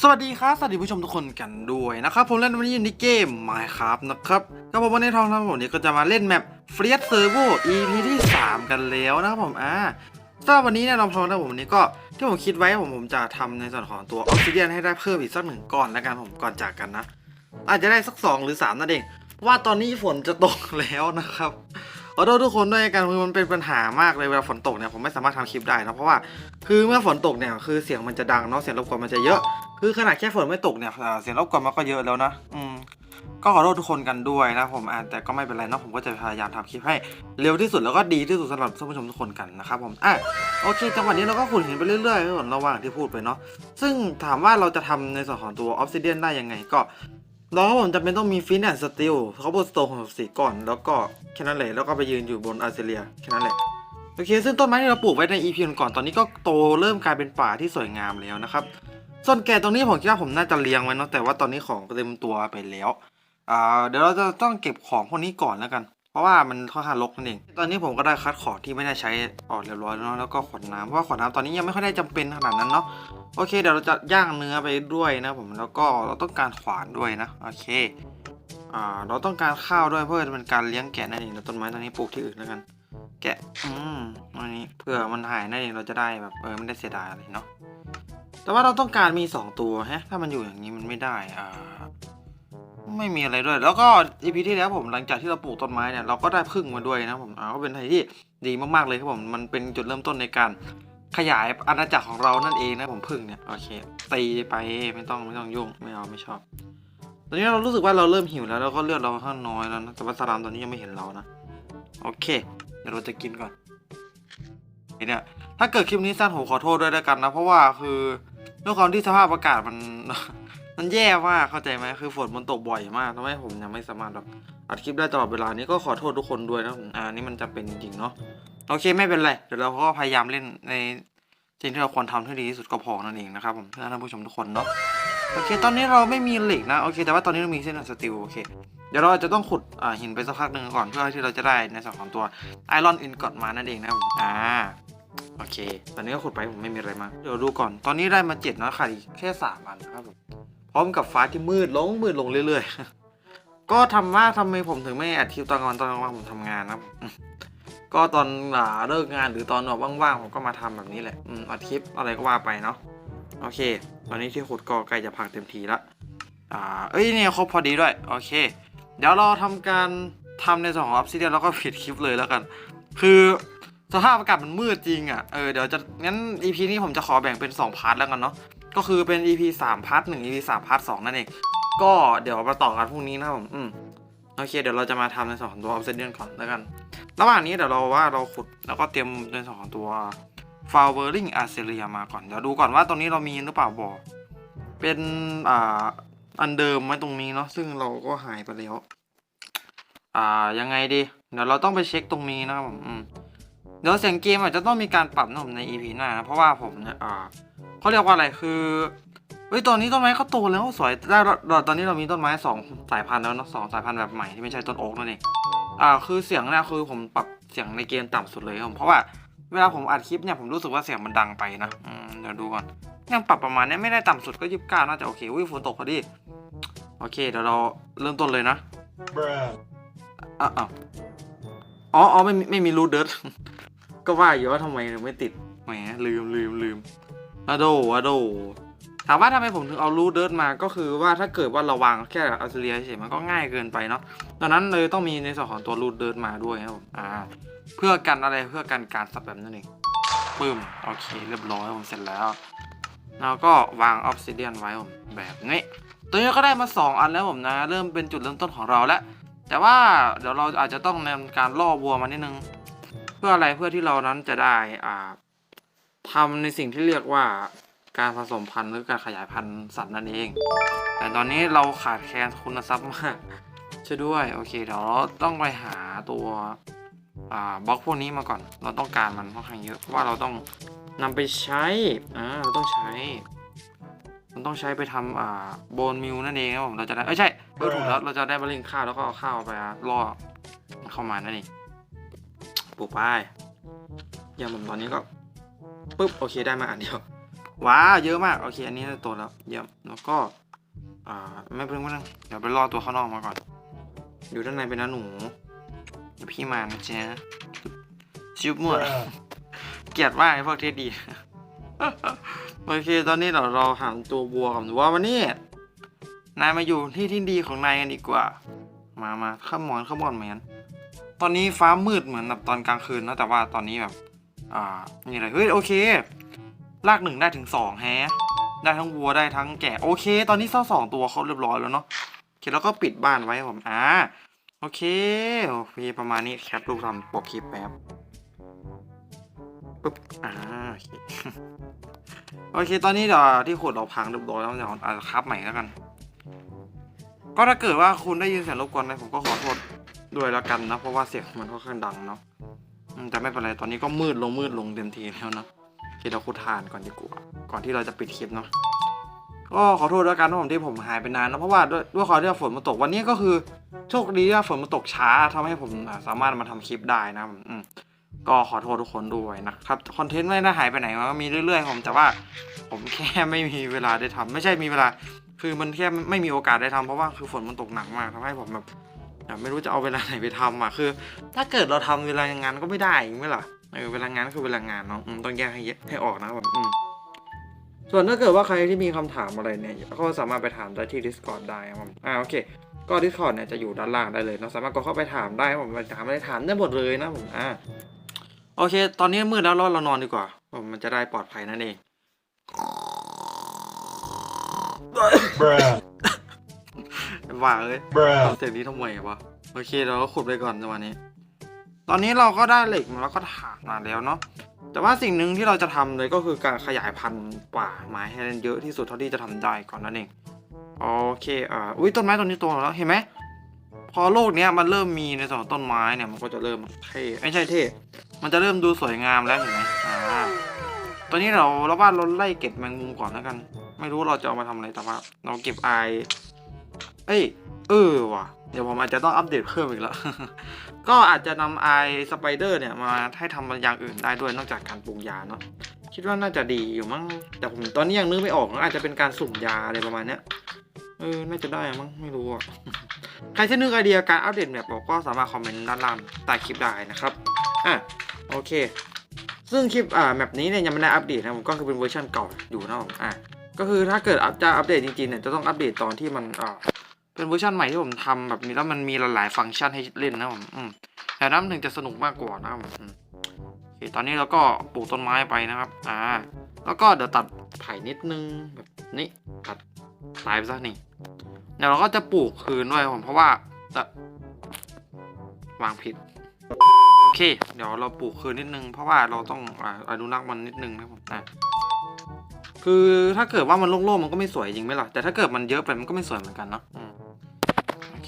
สวัสดีครับ สวัสดีผู้ชมทุกคนกันด้วยนะครับ ผมเล่นวันนี้อยู่ในเกม Minecraft นะครับก็ผมวันนี้ทองทั้งหมดนี้ก็จะมาเล่นแมป f r e e Servo EP ที่ 3 กันแล้วนะครับผมอ่าสำหรับวันนี้เนี่ยเราพร้อมนะผมวันนี้ก็ที่ผมคิดไว้ผมผมจะทำในส่วนของตัวออ s ซิเดียนให้ได้เพิ่มอีกสักหนึ่งก้อนแล้วกันผมก่อนจากกันนะ อาจจะได้สัก 2 หรือ 3นั่นเองเพราะว่าตอนนี้ฝนจะตกแล้วนะครับขอโทษทุกคนด้วยกันคือมันเป็นปัญหามากเลยเวลาฝนตกเนี่ยผมไม่สามารถทำคลิปได้นะเพราะว่าคือเมื่อฝนตกเนี่ยคือเสียงมันจะดังเนาะเสียงรบกวนมันจะเยอะ คือขนาดแค่ฝนไม่ตกเนี่ยเสียงรบกวนมันก็เยอะแล้วนะอืมก็ขอโทษทุกคนกันด้วยนะผมอ่าแต่ก็ไม่เป็นไรนะผมก็จะพยายามทำคลิปให้เร็วที่สุดแล้วก็ดีที่สุดสำหรับท่านผู้ชมทุกคนกันนะครับผมอะโอเคจังหวะนี้เราก็ขุดหินไปเรื่อยๆก่อนระหว่างที่พูดไปเนาะซึ่งถามว่าเราจะทำในส่วนของตัวออฟซิเดียนได้ยังไงก็เราก็ผมจำเป็นต้องมีฟินแอนสตีลเขาบนสโตนของสีก่อน แล้วก็แค่นั้นแหละแล้วก็ไปยืนอยู่บนอาร์เซเลียแค่นั้นแหละโอเค ซึ่งต้นไม้ที่เราปลูกไว้ใน EP ก่อนตอนนี้ก็โตเริ่มกลายเป็นป่าที่สวยงามแล้วนะครับ ส่วนแก่ตรงนี้ผมคิดว่าผมน่าจะเลี้ยงไว้เนาะแต่ว่าตอนนี้ของเต็มตัวไปแล้วอ่าเดี๋ยวเราจะต้องเก็บของพวกนี้ก่อนแล้วกัน เพราะว่ามันค่อนข้างรกนั่นเองตอนนี้ผมก็ได้คัดของที่ไม่ได้ใช้ออกเรียบร้อยแล้วเนาะแล้วก็ขวดน้ำเพราะว่าขวดน้ำตอนนี้ยังไม่ค่อยได้จำเป็นขนาดนั้นเนาะโอเคเดี๋ยวเราจะย่างเนื้อไปด้วยนะผมแล้วก็เราต้องการขวานด้วยนะโอเคอ่าเราต้องการข้าวด้วยเพื่อเป็นการเลี้ยงแกะนั่นเองเดี๋ยวต้นไม้ตอนนี้ปลูกที่อื่นแล้วกัน แกะอืมอันนี้เพื่อมันหายนั่นเองเราจะได้แบบเออไม่ได้เสียดายอะไรเนาะ แต่ว่าเราต้องการมี 2 ตัวฮะ ถ้ามันอยู่อย่างนี้มันไม่ได้ อ่า ไม่มีอะไรด้วย แล้วก็ EP ที่แล้วผมหลังจากที่เราปลูกต้นไม้เนี่ย เราก็ได้พึ่งมาด้วยนะผมอ่าก็เป็นอะไรที่ดีมากๆเลยครับผม มันเป็นจุดเริ่มต้นในการขยายอาณาจักรของเรานั่นเองนะผมพึ่งเนี่ย โอเค ตีไปไม่ต้องไม่ต้องยุ่ง ไม่เอาไม่ชอบ ตอนนี้เรารู้สึกว่าเราเริ่มหิวแล้วแล้วก็เลือดเราค่อนข้างน้อยแล้วนะ แต่ว่าสลามตอนนี้ยังไม่เห็นเรานะ โอเค เดี๋ยวเราจะกินก่อนเนี่ย ถ้าเกิดคลิปนี้สั้นผมขอโทษด้วยแล้วกันนะ เพราะว่าคือ ด้วยความที่สภาพอากาศมัน มันแย่มากเข้าใจไหมคือฝนมันตกบ่อยมากทำให้ผมยังไม่สามารถแบบอัดคลิปได้ตลอดเวลานี้ก็ขอโทษทุกคนด้วยนะผมอ่านี่มันจำเป็นจริงๆเนาะโอเคไม่เป็นไรเดี๋ยวเราก็พยายามเล่นในสิ่งที่เราควรทำให้ดีที่สุดก็พอนั่นเองนะครับผมเพื่อท่านผู้ชมทุกคนเนาะโอเคตอนนี้เราไม่มีเหล็กนะโอเค แต่ว่าตอนนี้เรามีเส้นสตีลโอเคเดี๋ยวเราจะต้องขุดอ่าหินไปสักพักหนึ่งก่อนเพื่อที่เราจะได้ในส่วนของตัวไอรอนอินกอดมานั่นเองนะผมอ่า โอเค ตอนนี้ก็ขุดไปผมไม่มีอะไรมาก เดี๋ยวดูก่อน ตอนนี้ได้มาเจ็ดนะขาดอีกแค่สามอันครับผม พร้อมกับฟ้าที่มืดลงมืดลงเรื่อยๆ ก็ทำว่าทำไมผมถึงไม่อัดคลิปตอนกลางวันตอนกลางวันผมทำงานนะครับ ก็ตอนอ่าเลิกงานหรือตอนแบว่างๆผมก็มาทำแบบนี้แหละอัดคลิปอะไรก็ว่าไปเนาะ โอเค ตอนนี้ที่ขุดก็ใกล้จะพังเต็มทีละอ่า เอ้ยเนี่ยครบพอดีด้วย โอเค เดี๋ยวเราทำการทำในส่วนของออฟซิเดียนแล้วก็ปิดคลิปเลยแล้วกัน คือ สภาพอากาศมันมืดจริงอะ เออเดี๋ยวจะงั้น EP นี้ผมจะขอแบ่งเป็น 2 พาร์ทแล้วกันเนาะ ก็คือเป็น EP 3พาร์ท1 EP 3พาร์ท2นั่นเอง ก็เดี๋ยวมาต่อกันพรุ่งนี้นะผม อืมโอเค เดี๋ยวเราจะมาทำในส่วนของตัวออฟเซิเดียนก่อนแล้วกัน ระหว่างนี้เดี๋ยวเราว่าเราขุดแล้วก็เตรียมในส่วนของตัว f o w e r i n g a r c e l i a มาก่อน เดี๋ยวดูก่อนว่าตรงนี้เรามีหรือเปล่าบอเป็นอ่าอันเดิมไว้ตรงนี้เนาะซึ่งเราก็หายไปแล้ว อ่ายังไงดี เดี๋ยวเราต้องไปเช็คตรงนี้นะครับผมอืม เดี๋ยวเสียงเกมอาจจะต้องมีการปรับนะผมใน EP หน้านะเพราะว่าผมเนี่ยอ่าเขาเรียกว่าอะไรคือเฮ้ยตอนนี้ต้นไม้เขาโตแล้วสวยได้เราตอนนี้เรามีต้นไม้สองสายพันธุ์แล้วเนาะสองสายพันธุ์แบบใหม่ที่ไม่ใช่ต้นโอ๊กนั่นเองอ่าคือเสียงเนี่ยคือผมปรับเสียงในเกมต่ำสุดเลยครับผมเพราะว่าเวลาผมอัดคลิปเนี่ยผมรู้สึกว่าเสียงมันดังไปนะอืมเดี๋ยวดูก่อนยังปรับประมาณเนี้ยไม่ได้ต่ำสุดก็ยี่สิบเก้าน่าจะโอเคอุ้ยฝนตกพอดีโอเคเดี๋ยวเราเริ่มต้นเลยนะ Bruh. อ้าวอ้าวอ๋ออ๋อไม่มีไม่มีรูทเดิร์ด ก็ว่าอยู่ว่าทำไมถึงไม่ติดแหมลืมลืมลืมอะโดอะโดถามว่าทำไมผมถึงเอารูทเดิร์ดมาก็คือว่าถ้าเกิดว่าเราวางแค่อัลเซเรียเฉยมันก็ง่ายเกินไปเนาะดังนั้นเลยต้องมีในส่วนของตัวรูทเดิร์ดมาด้วยครับผมอ่า เพื่อกันอะไรเพื่อกันการสับแบบนั่นเองปึ้มโอเคเรียบร้อยผมเสร็จแล้วแล้วก็วางออฟซิเดียนไว้ผมแบบนี้ตัวนี้ก็ได้มา 2 อันแล้วผมนะ เริ่มเป็นจุดเริ่มต้นของเราแล้ว แต่ว่าเดี๋ยวเราอาจจะต้องนำการล่อวัวมานิดนึง เพื่ออะไรเพื่อที่เรานั้นจะได้อ่าทำในสิ่งที่เรียกว่าการผสมพันธุ์หรือการขยายพันธุ์สัตว์นั่นเอง แต่ตอนนี้เราขาดแคลนคุณทรัพย์มากช่วยด้วย โอเคเดี๋ยวเราต้องไปหาตัวอ่าบล็อกพวกนี้มาก่อน เราต้องการมันค่อนข้างเยอะเพราะว่าเราต้องนำไปใช้อ่าเราต้องใช้ มันต้องใช้ไปทำอ่าโบนมิลนั่นเองครับผมเราจะได้เอ้ยใช่เออถูกแล้วเราจะได้บริงข้าวแล้วก็เอาข้าวไปล่อเข้ามานั่นเอง ปลูกไปอย่างผมตอนนี้ก็ปุ๊บโอเคได้มาอันเดียวว้าวเยอะมากโอเคอันนี้โตแล้วเยี่ยมแล้วก็อ่าไม่เพิ่งไม่เพิ่งเดี๋ยวไปรอตัวข้างนอกมาก่อน อยู่ด้านในเป็นนะหนูเดี๋ยวพี่มานะจ๊ะชิบมั่วเกลียดมากไอ้พวกเทดีโอเค ตอนนี้เราเราหาตัวบัวกันดูว่าวันนี้นายมาอยู่ที่ที่ดีของนายกันดีกว่า มามาข้ามหมอนข้ามหมอนแมน ตอนนี้ฟ้ามืดเหมือนแบบตอนกลางคืนนะแต่ว่าตอนนี้แบบ อ่านี่อะไรเฮ้ยโอเค ลากหนึ่งได้ถึงสองแฮะได้ทั้งวัวได้ทั้งแกะโอเค ตอนนี้เศร้าสองตัวเขาเรียบร้อยแล้วเนาะโอเคแล้วก็ปิดบ้านไว้ผมอ่าโอเคโอเคประมาณนี้แคปรูปทำปกคลิปแป๊บปึ๊บอ่าโอเคโอเค ตอนนี้เดี๋ยวที่ขุดเราพังเรียบร้อยแล้วเดี๋ยวอาจจะคับใหม่แล้วกัน ก็ถ้าเกิดว่าคุณได้ยินเสียงรบกวนอะไรผมก็ขอโทษ ด้วยแล้วกันนะ เพราะว่าเสียงมันค่อนข้างดังเนาะอืมแต่ไม่เป็นไรตอนนี้ก็มืดลงมืดลงเต็มทีแล้วเนาะโอเคเราคุทานก่อนดีกว่าก่อนที่เราจะปิดคลิปเนาะก็ขอโทษด้วยกันผมที่ผมหายไปนานนะเพราะว่าด้วยด้วยความที่ว่าฝนมันตกวันนี้ก็คือโชคดีที่ฝนมันตกช้าทำให้ผมสามารถมาทำคลิปได้นะอืมก็ขอโทษทุกคนด้วยนะครับคอนเทนต์ไม่ได้หายไปไหนมันก็มีเรื่อยๆผมแต่ว่า ผมแค่ไม่มีเวลาได้ทำไม่ใช่มีเวลา คือมันแค่ไม่มีโอกาสได้ทำเพราะว่าคือฝนมันตกหนักมากทำให้ผมแบบ ไม่รู้จะเอาเวลาไหนไปทำอะคือ ถ้าเกิดเราทำเวลางานก็ไม่ได้อย่างนี้ล่ะเออเวลางานคือเวลางานเนาะต้องแยกให้ให้ออกนะครับผมอืมส่วนถ้าเกิดว่าใครที่มีคำถามอะไรเนี่ยก็สามารถไปถามได้ที่ Discord ได้ครับผมอ่าโอเค ก็ Discord เนี่ยจะอยู่ด้านล่างได้เลยเนาะสามารถก็เข้าไปถามได้ครับผมถามอะไรถามได้หมดเลยนะผมอ่าโอเค ตอนนี้มืดแล้วเราเรานอนดีกว่าผมมันจะได้ปลอดภัยนั่นเอง ว่าเอ้ย Bruh. ทำเสียงนี้ทำไมวะโอเคเราก็ขุดไปก่อนในวันนี้ ตอนนี้เราก็ได้เหล็กมาแล้วก็ถ่านมาแล้วเนาะแต่ว่าสิ่งหนึ่งที่เราจะทำเลยก็คือการขยายพันธุ์ป่าไม้ให้เยอะที่สุดเท่าที่จะทำได้ก่อนนั่นเองโอเคอ่าอุ้ยต้นไม้ต้นนี้โตแล้วเห็นไหมพอโลกเนี้ยมันเริ่มมีในส่วนของต้นไม้เนี่ยมันก็จะเริ่มเท่ไม่ใช่เท่มันจะเริ่มดูสวยงามแล้วเห็นไหมอ่าตอนนี้เราเราว่าเราไล่เก็บแมงมุมก่อนแล้วกัน ไม่รู้เราจะเอามาทำอะไรแต่ว่า เราเก็บไอ เอ้ย เออว่ะ เดี๋ยวผมอาจจะต้องอัปเดตเพิ่มอีกแล้ว ก็อาจจะนำไอสไปเดอร์เนี่ยมาให้ทำอย่างอื่นได้ด้วยนอกจากการปรุงยาเนาะ คิดว่าน่าจะดีอยู่มั้ง แต่ผมตอนนี้ยังนึกไม่ออกนะอาจจะเป็นการสุ่มยาอะไรประมาณเนี้ย เออ น่าจะได้มั้ง ไม่รู้อะ ใครที่นึกไอเดียการอัปเดตแบบกก็สามารถคอมเมนต์ด้านล่างใต้คลิปได้นะครับ อะ โอเค ซึ่งคลิปอ่าแบบนี้เนี่ยยังไม่ได้อัปเดตนะผมก็คือเป็นเวอร์ชันเก่าอยู่นะผมอะก็คือถ้าเกิดจะอัปเดตจริงๆเนี่ยจะต้องอัปเดตตอนที่มันอ่า เป็นเวอร์ชันใหม่ที่ผมทำแบบนี้แล้วมันมีหลายๆฟังก์ชันให้เล่นนะผมแต่นั้นมันถึงจะสนุกมากกว่านะผมอืมโอเคตอนนี้เราก็ปลูกต้นไม้ไปนะครับ อ่า แล้วก็เดี๋ยวตัดไผ่นิดนึงแบบนี้ตัดตายไปซะนี่เดี๋ยวเราก็จะปลูกคืนด้วยผมเพราะว่าจะวางผิดโอเค เดี๋ยวเราปลูกคืนนิดนึงเพราะว่าเราต้องอนุรักษ์มันนิดนึงนะผมอะคือถ้าเกิดว่ามันโล่งๆมันก็ไม่สวยจริงไหมล่ะแต่ถ้าเกิดมันเยอะไปมันก็ไม่สวยเหมือนกันเนาะ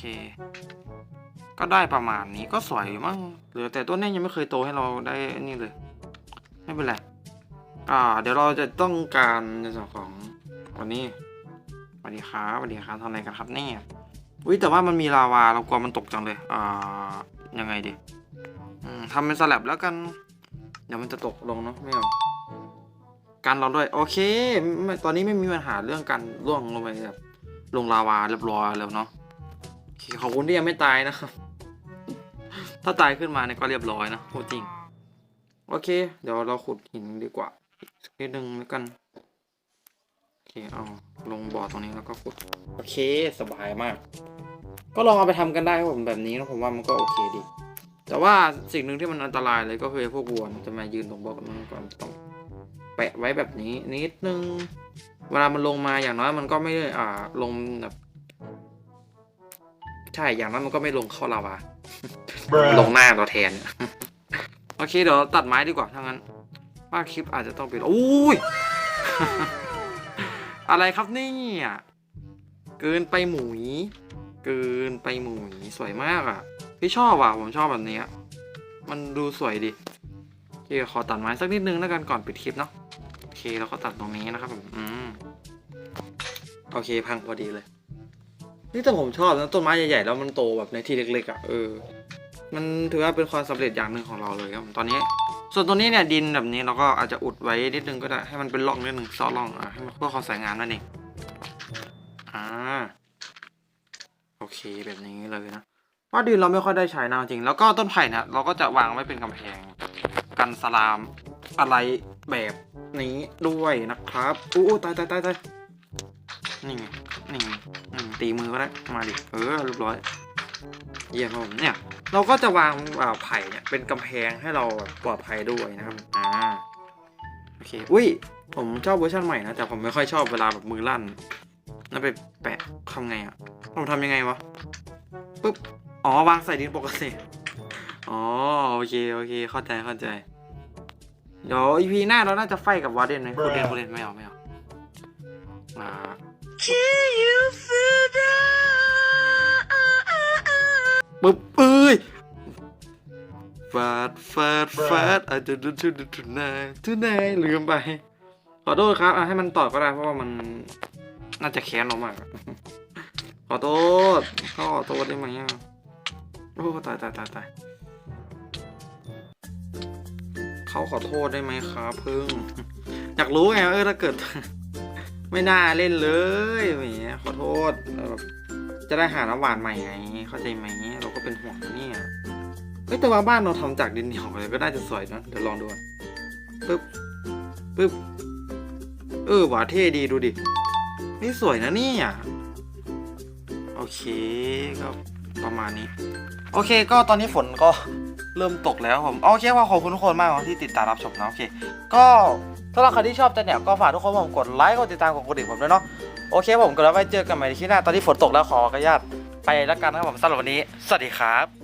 เค ก็ได้ประมาณนี้ก็สวยมั้งเหลือแต่ต้นนี้ยังไม่เคยโตให้เราได้นี่เลย ไม่เป็นไร อ่า เดี๋ยวเราจะต้องการในส่วนของวันนี้สวัสดีครับสวัสดีครับทำอะไรกันครับเนี่ยอุ้ยแต่ว่ามันมีลาวาเรากลัวมันตกจังเลย อ่า ยังไงดีทำเป็นสลับแล้วกัน เดี๋ยวมันจะตกลงเนาะไม่เอากันเราด้วย โอเค ตอนนี้ไม่มีปัญหาเรื่องการล่วงลงไปแบบลงลาวาเรียบร้อยแล้วเนาะ ขอบคุณที่ยังไม่ตายนะครับ ถ้าตายขึ้นมาเนี่ยก็เรียบร้อยนะพูดจริง โอเค เดี๋ยวเราขุดหินดีกว่าสักนิดนึงแล้วกันโอเคเอาลงบ่อตรงนี้แล้วก็ขุด โอเคสบายมาก ก็ลองเอาไปทำกันได้ครับผมแบบนี้นะผมว่ามันก็โอเคดี แต่ว่าสิ่งหนึ่งที่มันอันตรายเลยก็คือพวกวัวจะมายืนตรงบล็อกันั้นก่อนต้องแปะไว้แบบนี้นิดนึง เวลามันลงมาอย่างน้อยมันก็ไม่ได้อ่าลงแบบ ใช่ อย่างน้อยมันก็ไม่ลงเข้าลาวา ลง Bruh. หน้าเราแทน โอเค เดี๋ยวตัดไม้ดีกว่าถ้างั้น ว่าคลิปอาจจะต้องเป็นอุ้ย อะไรครับเนี่ยเกินไปหมุยเกินไปหมุยสวยมากอะ พี่ชอบว่ะ ผมชอบแบบเนี้ยมันดูสวยดิโอเคขอตัดไม้สักนิดนึงแล้วกันก่อนปิดคลิปเนาะ โอเค แล้วก็ตัดตรงนี้นะครับผม อืม โอเค พังพอดีเลย นี่แต่ผมชอบนะต้นไม้ใหญ่ๆแล้วมันโตแบบในที่เล็กๆอะเออ มันถือว่าเป็นความสำเร็จอย่างหนึ่งของเราเลยครับตอนนี้ ส่วนตัวนี้เนี่ยดินแบบนี้เราก็อาจจะอุดไว้นิดนึงก็ได้ให้มันเป็นร่องนิดนึงซอร่องอะให้มันเพื่อความสวยงามนั่นเองอ่าโอเคแบบนี้เลยนะว่าดินเราไม่ค่อยได้ใช้นะจริง แล้วก็ต้นไผ่เนี่ยเราก็จะวางไว้เป็นกำแพงกันสลามอะไรแบบนี้ด้วยนะครับอู้อู้ตายตายตายตายนี่ไงนี่ไง ตีมือก็ได้มาดิเออเรียบร้อยเยี่ยมครับผมเนี่ยเราก็จะวางอ่าไผ่เนี่ยเป็นกำแพงให้เราแบบปลอดภัยด้วยนะครับอ่าโอเคอุ้ยผมชอบเวอร์ชันใหม่นะแต่ผมไม่ค่อยชอบเวลาแบบมือลั่นแล้วไปแปะทำไงอะผมทำยังไงวะปุ๊บอ๋อวางใส่ดินปกติอ๋อโอเคโอเคเข้าใจเข้าใจเดี๋ยวอีพีหน้าเราน่าจะไฟกับวาร์เดนไหมคุณเดนคุณเดนไม่เอาไม่เอาอ่า ปึ๊บเอ้ยฟาดฟาดฟาดอาจจะดูทุนทุนนายทุนายลืมไป ขอโทษครับอะให้มันตอบก็ได้เพราะว่ามันน่าจะแค้นเรามาก ขอโทษเขาขอโทษได้ไหมอะโอ้ตายตายตายตายเขาขอโทษได้ไหมครับพึ่ง อยากรู้ไงเออถ้าเกิด ไม่น่าเล่นเลยแหมขอโทษแบบจะได้หาน้ำหวานใหม่ไงเข้าใจไหมเราก็เป็นห่วงนะเนี่ยเฮ้ยแต่ว่าบ้านเราทำจากดินเหนียวเลยก็น่าจะสวยนะเดี๋ยวลองดูก่อนปึ๊บปึ๊บเออหวาเท่ดีดูดินี่สวยนะเนี่ยโอเคก็ประมาณนี้ โอเคก็ตอนนี้ฝนก็เริ่มตกแล้วผม โอเคว่าขอบคุณทุกคนมากที่ติดตามรับชมนะโอเค ก็ ถ้าเราใครที่ชอบแต่เนี่ยก็ฝากทุกคนผมกดไลค์กดติดตามกดกระดิ่งผมด้วยเนาะโอเคผมก็แล้วไว้เจอกันใหม่ในคลิปหน้าตอนที่ฝนตกแล้วขออนุญาตไปแล้วกันนะครับผมสำหรับวันนี้ สวัสดีครับ